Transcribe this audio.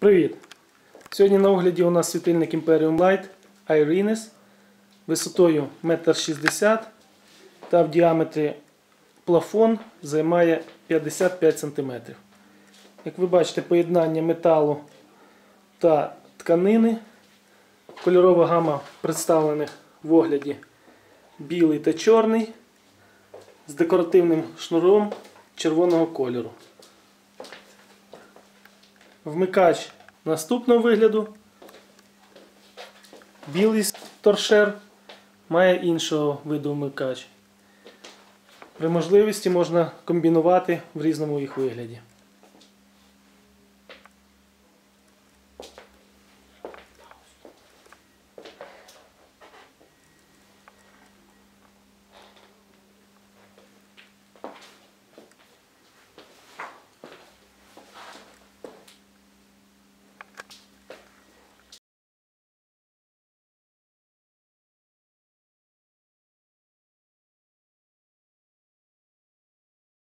Привіт! Сьогодні на огляді у нас світильник Imperium Light Irenes висотою 1,60 м та в діаметрі плафон займає 55 см. Як ви бачите, поєднання металу та тканини. Кольорова гама представлених в огляді білий та чорний з декоративним шнуром червоного кольору. Вмикач наступного вигляду. Білий торшер має іншого виду вмикач. При можливості можна комбінувати в різному їх вигляді.